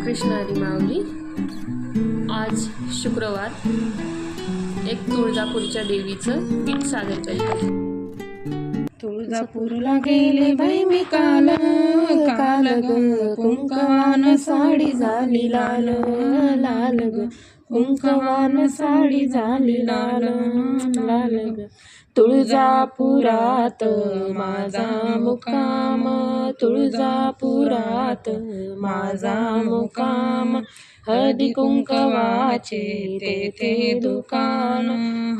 रामकृष्ण हरी माऊली. आज शुक्रवार एक तुळजापूरच्या देवीचं गीत सादर करीत आहे. तुळजापूरला गेले बाई मी काल काल ग कुंकवान साडी झाली लाल लाल ग. कुंकवान साडी झाली लाल लाल ग. तुळजापुरात माझा मुकाम तुळजापुरात माझा मुकाम. हळदी कुंकवाचे तेथे दुकान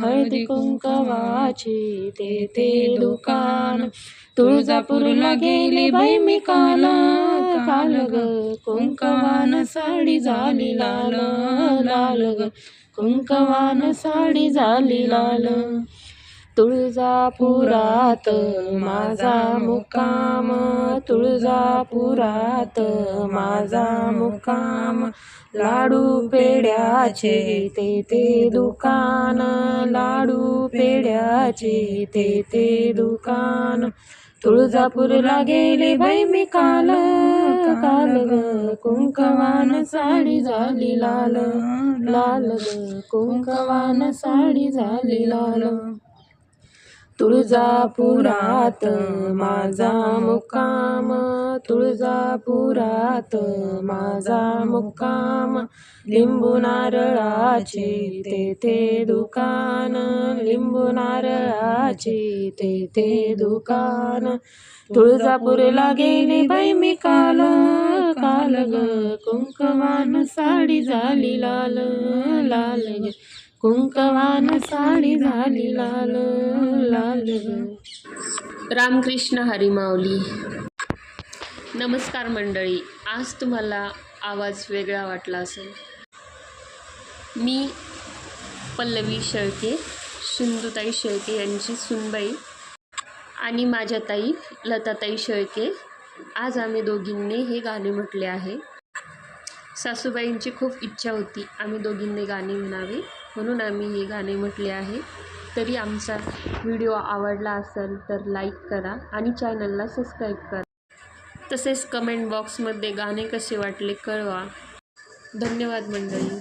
हळदी कुंकवाचे तेथे दुकान. तुळजापूरला गेली बाई मी काल काल ग. कुंकवान साडी झाली लाल लाल ग. कुंकवान साडी झाली लाल. तुळजापुरात माझा मुक्काम तुळजापुरात माझा मुक्काम. लाडू पेड्याचे तेथे दुकान लाडू पेड्याचे ते दुकान. तुळजापूरला गेले बाई मी काल. काल ग कुंकवान साडी झाली लाल. लाल ग कुंकवान साडी झाली लाल. तुळजापुरात माझा मुक्काम. तुळजापुरात माझा मुक्काम. लिंबू नारळाचे तेथे दुकान. लिंबू नारळाचे तेथे दुकान. तुळजापूरला गेली बाई मी काल. काल ग कुंकवान साडी झाली लाल लाल कुंकवान साडी झाली लाल लाल. रामकृष्ण हरिमावली नमस्कार मंडळी आज तुम्हाला आवाज वेगळा वाटला असेल. मी पल्लवी शेळके सिंधुताई शेळके यांची सुनबाई आणि माझ्या ताई लताताई शेळके. आज आम्ही दोघींनी हे गाणे म्हटले आहे. सासूबाईंची खूप इच्छा होती आम्ही दोघींनी गाणे म्हणावे. म्हणून आम्ही हे गाणे म्हटले आहे. तरी आमचा व्हिडिओ आवडला असेल तर लाईक करा आणि चॅनलला सबस्क्राईब करा. तसेच कमेंट बॉक्समध्ये गाणे कसे वाटले कळवा. धन्यवाद मंडळी.